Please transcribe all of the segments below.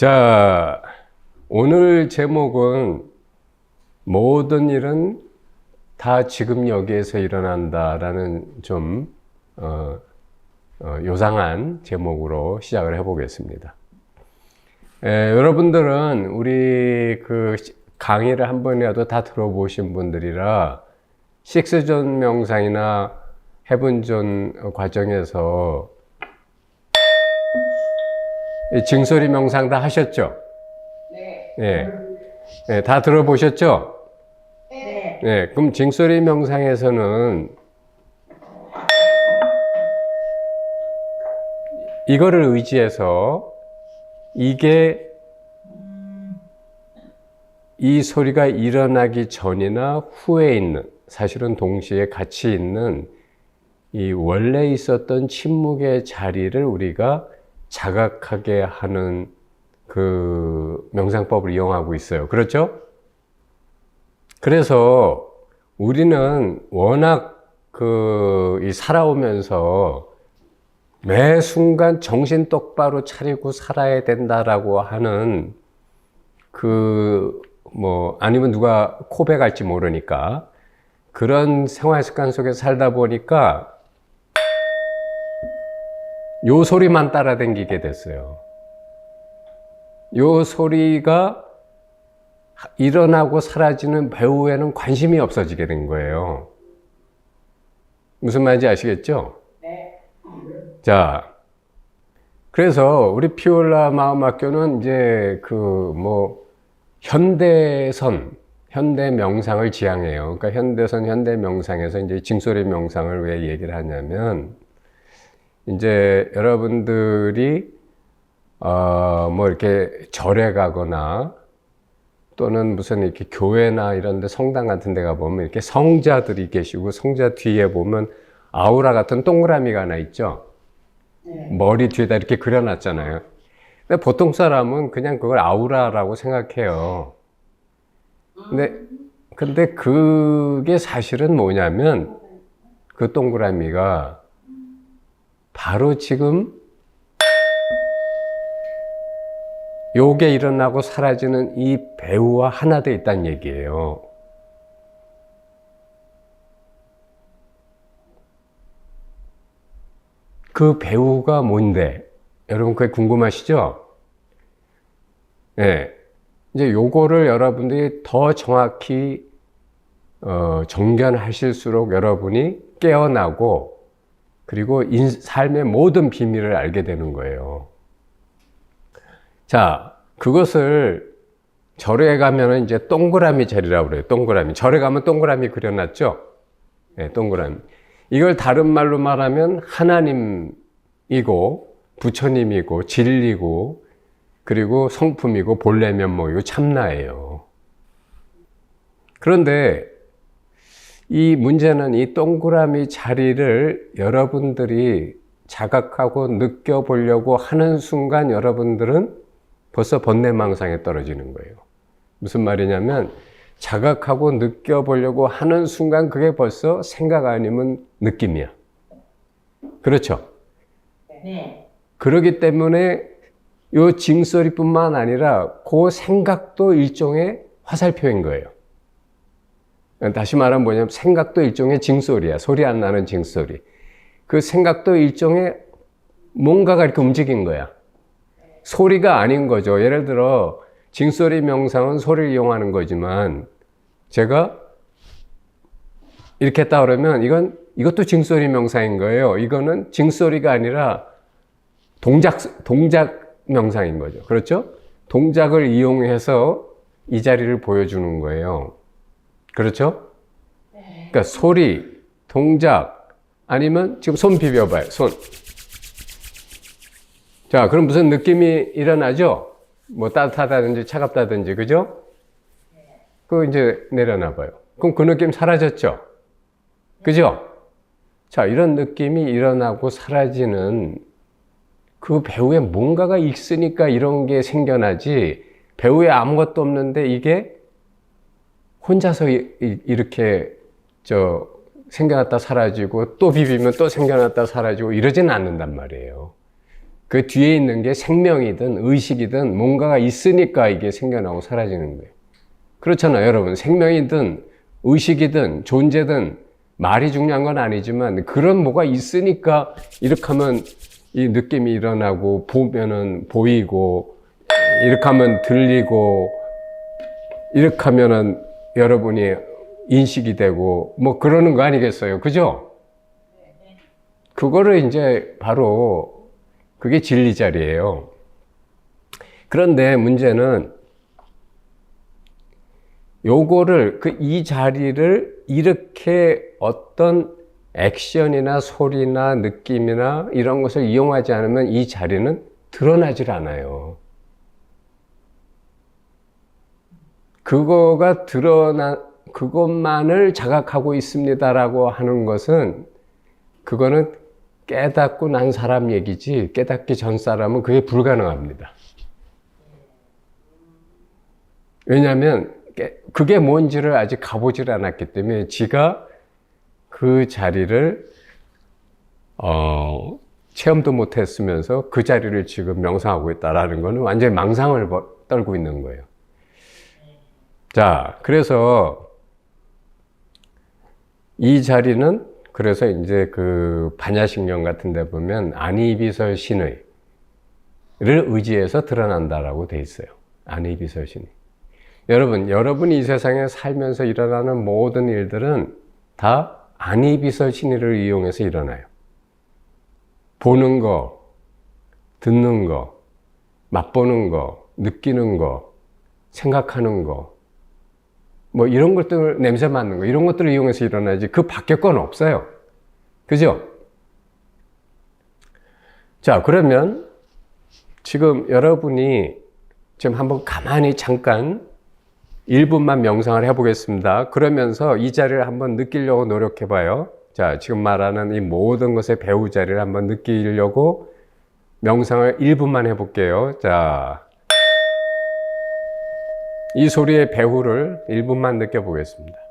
자, 오늘 제목은 모든 일은 다 지금 여기에서 일어난다라는 좀 어, 어, 요상한 제목으로 시작을 해보겠습니다. 에, 여러분들은 우리 그 시- 강의를 한 번이라도 다 들어보신 분들이라 식스존 명상이나 해븐존 과정에서 이 징소리 명상 다 하셨죠? 네. 예. 예, 다 들어보셨죠? 네. 예, 그럼 징소리 명상에서는 이거를 의지해서 이게 이 소리가 일어나기 전이나 후에 있는 사실은 동시에 같이 있는 이 원래 있었던 침묵의 자리를 우리가 자각하게 하는 그 명상법을 이용하고 있어요. 그렇죠? 그래서 우리는 워낙 그, 이 살아오면서 매 순간 정신 똑바로 차리고 살아야 된다라고 하는 그, 뭐, 아니면 누가 코백할지 모르니까 그런 생활 습관 속에 살다 보니까 요 소리만 따라다니게 됐어요. 요 소리가 일어나고 사라지는 배우에는 관심이 없어지게 된 거예요. 무슨 말인지 아시겠죠? 네. 자, 그래서 우리 피올라 마음학교는 이제 그 뭐 현대선, 현대 명상을 지향해요. 그러니까 현대선, 현대 명상에서 이제 징소리 명상을 왜 얘기를 하냐면 이제 여러분들이 어, 뭐 이렇게 절에 가거나 또는 무슨 이렇게 교회나 이런 데 성당 같은 데 가 보면 이렇게 성자들이 계시고 성자 뒤에 보면 아우라 같은 동그라미가 하나 있죠. 네. 머리 뒤에다 이렇게 그려놨잖아요. 근데 보통 사람은 그냥 그걸 아우라라고 생각해요. 근데, 근데 그게 사실은 뭐냐면 그 동그라미가 바로 지금 요게 일어나고 사라지는 이 배우와 하나 돼 있다는 얘기예요. 그 배우가 뭔데? 여러분 그게 궁금하시죠? 예. 이제 요거를 여러분들이 더 정확히 어, 정견하실수록 여러분이 깨어나고 그리고 인, 삶의 모든 비밀을 알게 되는 거예요. 자, 그것을 절에 가면은 이제 동그라미 자리라고 그래요. 동그라미. 절에 가면 동그라미 그려놨죠? 네, 동그라미. 이걸 다른 말로 말하면 하나님이고 부처님이고 진리고 그리고 성품이고 본래 면목이고 참나예요. 그런데 이 문제는 이 동그라미 자리를 여러분들이 자각하고 느껴보려고 하는 순간 여러분들은 벌써 번뇌망상에 떨어지는 거예요. 무슨 말이냐면 자각하고 느껴보려고 하는 순간 그게 벌써 생각 아니면 느낌이야. 그렇죠? 네. 그러기 때문에 요 징소리뿐만 아니라 그 생각도 일종의 화살표인 거예요. 다시 말하면 뭐냐면 생각도 일종의 징소리야. 소리 안 나는 징소리. 그 생각도 일종의 뭔가가 이렇게 움직인 거야. 소리가 아닌 거죠. 예를 들어 징소리 명상은 소리를 이용하는 거지만 제가 이렇게 했다 그러면 이건 이것도 징소리 명상인 거예요. 이거는 징소리가 아니라 동작 동작 명상인 거죠. 그렇죠? 동작을 이용해서 이 자리를 보여주는 거예요. 그렇죠? 그러니까 소리, 동작 아니면 지금 손 비벼봐요. 손. 자, 그럼 무슨 느낌이 일어나죠? 뭐 따뜻하다든지 차갑다든지, 그죠? 그 이제 내려놔 봐요. 그럼 그 느낌 사라졌죠? 그죠? 자, 이런 느낌이 일어나고 사라지는 그 배우에 뭔가가 있으니까 이런 게 생겨나지, 배우에 아무것도 없는데 이게 혼자서 이렇게 저 생겨났다 사라지고 또 비비면 또 생겨났다 사라지고 이러지는 않는단 말이에요. 그 뒤에 있는 게 생명이든 의식이든 뭔가가 있으니까 이게 생겨나고 사라지는 거예요. 그렇잖아요, 여러분. 생명이든 의식이든 존재든 말이 중요한 건 아니지만 그런 뭐가 있으니까 이렇게 하면 이 느낌이 일어나고 보면은 보이고 이렇게 하면 들리고 이렇게 하면은 여러분이 인식이 되고 뭐 그러는 거 아니겠어요? 그죠? 그거를 이제 바로 그게 진리 자리예요. 그런데 문제는 요거를 그 이 자리를 이렇게 어떤 액션이나 소리나 느낌이나 이런 것을 이용하지 않으면 이 자리는 드러나질 않아요. 그거가 드러나 그것만을 자각하고 있습니다라고 하는 것은 그거는 깨닫고 난 사람 얘기지 깨닫기 전 사람은 그게 불가능합니다. 왜냐하면 깨- 그게 뭔지를 아직 가보질 않았기 때문에 지가 그 자리를 어, 체험도 못했으면서 그 자리를 지금 명상하고 있다라는 거는 완전히 망상을 벌- 떨고 있는 거예요. 자, 그래서 이 자리는 그래서 이제 그 반야신경 같은 데 보면 안이비설 신의를 의지해서 드러난다라고 돼 있어요. 안이비설 신의. 여러분, 여러분이 이 세상에 살면서 일어나는 모든 일들은 다 안이비설 신의를 이용해서 일어나요. 보는 거, 듣는 거, 맛보는 거, 느끼는 거, 생각하는 거, 뭐 이런 것들, 냄새 맡는 거, 이런 것들을 이용해서 일어나지 그 밖에 건 없어요. 그죠? 자, 그러면 지금 여러분이 지금 한번 가만히 잠깐 1분만 명상을 해보겠습니다. 그러면서 이 자리를 한번 느끼려고 노력해봐요. 자, 지금 말하는 이 모든 것의 배우 자리를 한번 느끼려고 명상을 1분만 해볼게요. 자, 이 소리의 배후를 1분만 느껴보겠습니다.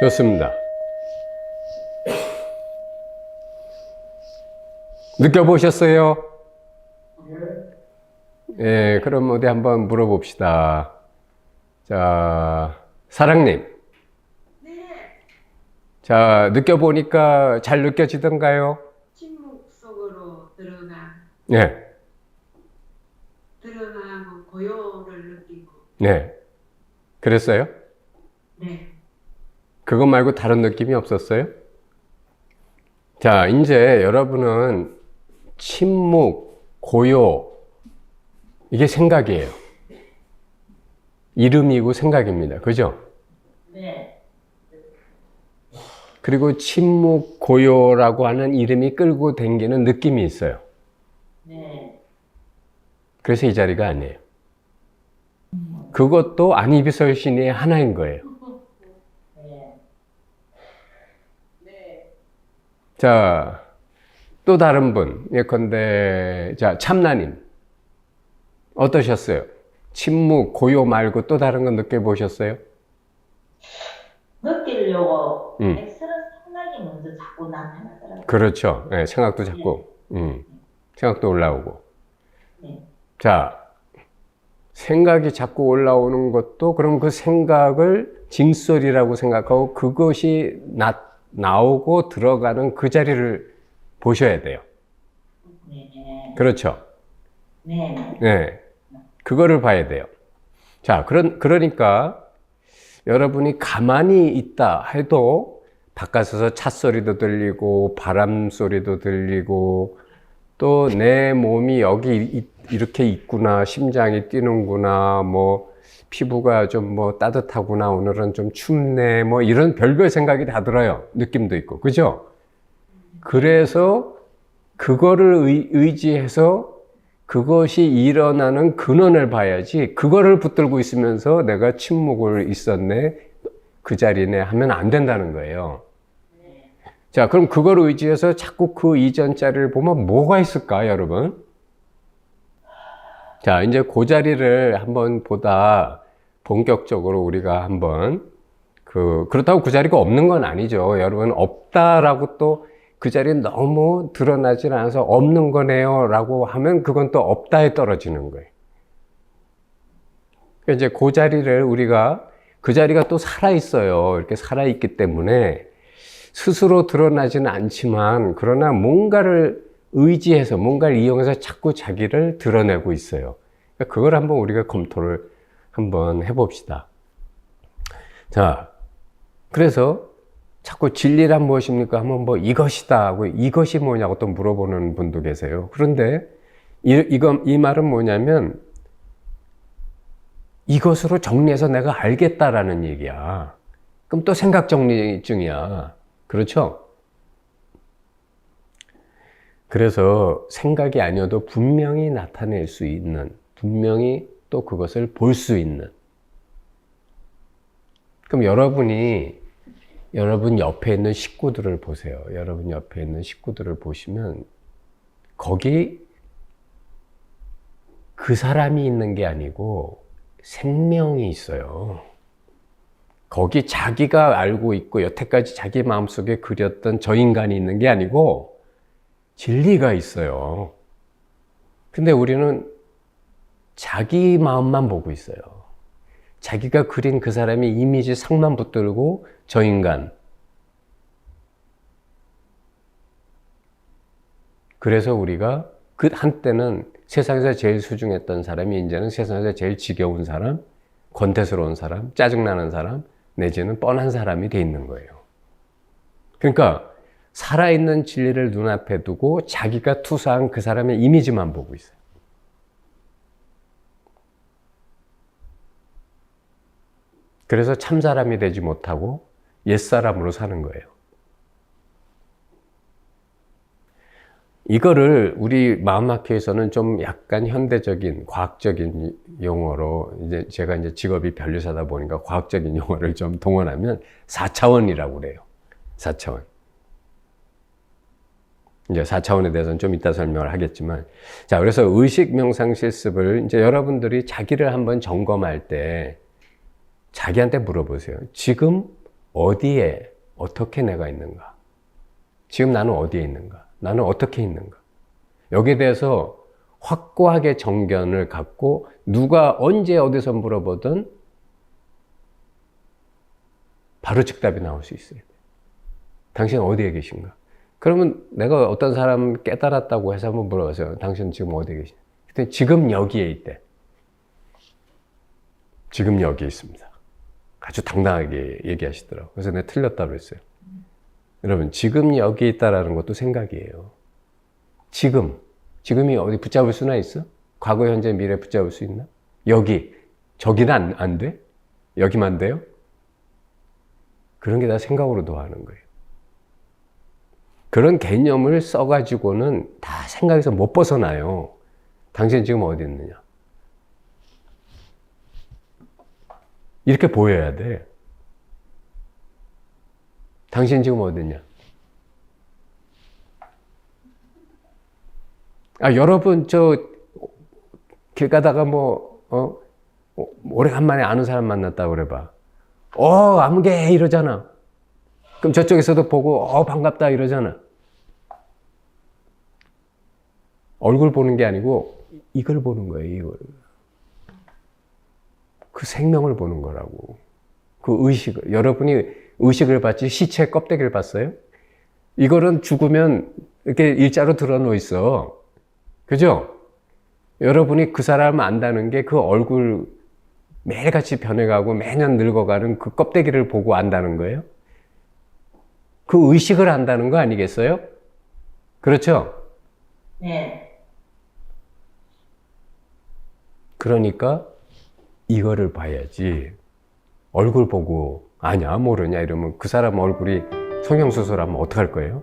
좋습니다. 느껴보셨어요? 예, 그럼 어디 한번 물어봅시다. 자, 사랑님. 자, 느껴보니까 잘 느껴지던가요? 침묵 속으로 들어가 네, 드러나고 고요를 느끼고 네. 그랬어요? 네 그것 말고 다른 느낌이 없었어요? 자, 이제 여러분은 침묵, 고요, 이게 생각이에요. 이름이고 생각입니다. 그죠? 네. 그리고 침묵, 고요라고 하는 이름이 끌고 댕기는 느낌이 있어요. 네. 그래서 이 자리가 아니에요. 그것도 안이비설 신의 하나인 거예요. 네. 네. 자, 또 다른 분, 예컨대, 자, 참나님. 어떠셨어요? 침묵, 고요 말고 또 다른 거 느껴보셨어요? 느끼려고 음. 엑스런 생각이 먼저 자꾸 나타나더라고요. 그렇죠. 예, 생각도 자꾸, 음, 생각도 올라오고. 네. 자, 생각이 자꾸 올라오는 것도 그럼 그 생각을 징설이라고 생각하고 그것이 나, 나오고 들어가는 그 자리를 보셔야 돼요. 네. 그렇죠. 네. 네. 그거를 봐야 돼요. 자, 그런, 그러니까 여러분이 가만히 있다 해도 바깥에서 차 소리도 들리고 바람 소리도 들리고 또 내 몸이 여기 이- 이렇게 있구나 심장이 뛰는구나 뭐 피부가 좀 뭐 따뜻하구나 오늘은 좀 춥네 뭐 이런 별별 생각이 다 들어요 느낌도 있고 그죠 그래서 그거를 의, 의지해서 그것이 일어나는 근원을 봐야지 그거를 붙들고 있으면서 내가 침묵을 있었네 그 자리네 하면 안 된다는 거예요. 자, 그럼 그걸 의지해서 자꾸 그 이전 자리를 보면 뭐가 있을까, 여러분? 자, 이제 그 자리를 한번 보다 본격적으로 우리가 한번 그 그렇다고 그 자리가 없는 건 아니죠. 여러분 없다라고 또 그 자리에 너무 드러나질 않아서 없는 거네요라고 하면 그건 또 없다에 떨어지는 거예요. 그러니까 이제 그 자리를 우리가 그 자리가 또 살아 있어요. 이렇게 살아 있기 때문에 스스로 드러나지는 않지만 그러나 뭔가를 의지해서 뭔가를 이용해서 자꾸 자기를 드러내고 있어요. 그러니까 그걸 한번 우리가 검토를 한번 해봅시다. 자, 그래서 자꾸 진리란 무엇입니까? 하면 뭐 이것이다 하고 이것이 뭐냐고 또 물어보는 분도 계세요. 그런데 이, 이거, 이 말은 뭐냐면 이것으로 정리해서 내가 알겠다라는 얘기야. 그럼 또 생각 정리증이야. 그렇죠? 그래서 생각이 아니어도 분명히 나타낼 수 있는, 분명히 또 그것을 볼 수 있는. 그럼 여러분이 여러분 옆에 있는 식구들을 보세요. 여러분 옆에 있는 식구들을 보시면 거기 그 사람이 있는 게 아니고 생명이 있어요. 거기 자기가 알고 있고 여태까지 자기 마음속에 그렸던 저 인간이 있는 게 아니고 진리가 있어요. 근데 우리는 자기 마음만 보고 있어요. 자기가 그린 그 사람의 이미지 상만 붙들고 저 인간. 그래서 우리가 그 한때는 세상에서 제일 소중했던 사람이 이제는 세상에서 제일 지겨운 사람, 권태스러운 사람, 짜증나는 사람, 내지는 뻔한 사람이 돼 있는 거예요. 그러니까 살아있는 진리를 눈앞에 두고 자기가 투사한 그 사람의 이미지만 보고 있어요. 그래서 참 사람이 되지 못하고 옛 사람으로 사는 거예요. 이거를 우리 마음학회에서는 좀 약간 현대적인 과학적인 용어로 이제 제가 이제 직업이 변리사다 보니까 과학적인 용어를 좀 동원하면 4차원이라고 그래요. 4차원. 이제 4차원에 대해서는 좀 이따 설명을 하겠지만 자, 그래서 의식 명상 실습을 이제 여러분들이 자기를 한번 점검할 때 자기한테 물어보세요. 지금 어디에 어떻게 내가 있는가? 지금 나는 어디에 있는가? 나는 어떻게 있는가? 여기에 대해서 확고하게 정견을 갖고 누가 언제 어디서 물어보든 바로 즉답이 나올 수 있어요. 당신 어디에 계신가? 그러면 내가 어떤 사람 깨달았다고 해서 한번 물어보세요. 당신 지금 어디에 계시냐? 지금 여기에 있대. 지금 여기에 있습니다. 아주 당당하게 얘기하시더라고요. 그래서 내가 틀렸다고 그랬어요. 여러분, 지금 여기 있다라는 것도 생각이에요. 지금. 지금이 어디 붙잡을 수나 있어? 과거, 현재, 미래 붙잡을 수 있나? 여기. 저기는 안, 안 돼? 여기만 돼요? 그런 게 다 생각으로 도하는 거예요. 그런 개념을 써가지고는 다 생각에서 못 벗어나요. 당신 지금 어디 있느냐? 이렇게 보여야 돼. 당신 지금 어디냐? 아, 여러분, 저, 길 가다가 뭐, 어, 어, 오래간만에 아는 사람 만났다고 그래봐. 어, 아무개 이러잖아. 그럼 저쪽에서도 보고, 어, 반갑다 이러잖아. 얼굴 보는 게 아니고, 이걸 보는 거예요, 이걸. 그 생명을 보는 거라고. 그 의식을. 여러분이 의식을 봤지 시체 껍데기를 봤어요? 이거는 죽으면 이렇게 일자로 드러누워 있어. 그죠? 여러분이 그 사람 안다는 게 그 얼굴 매일같이 변해가고 매년 늙어가는 그 껍데기를 보고 안다는 거예요? 그 의식을 한다는 거 아니겠어요? 그렇죠? 네. 그러니까 이거를 봐야지. 얼굴 보고 아냐 모르냐 이러면 그 사람 얼굴이 성형수술하면 어떡할 거예요?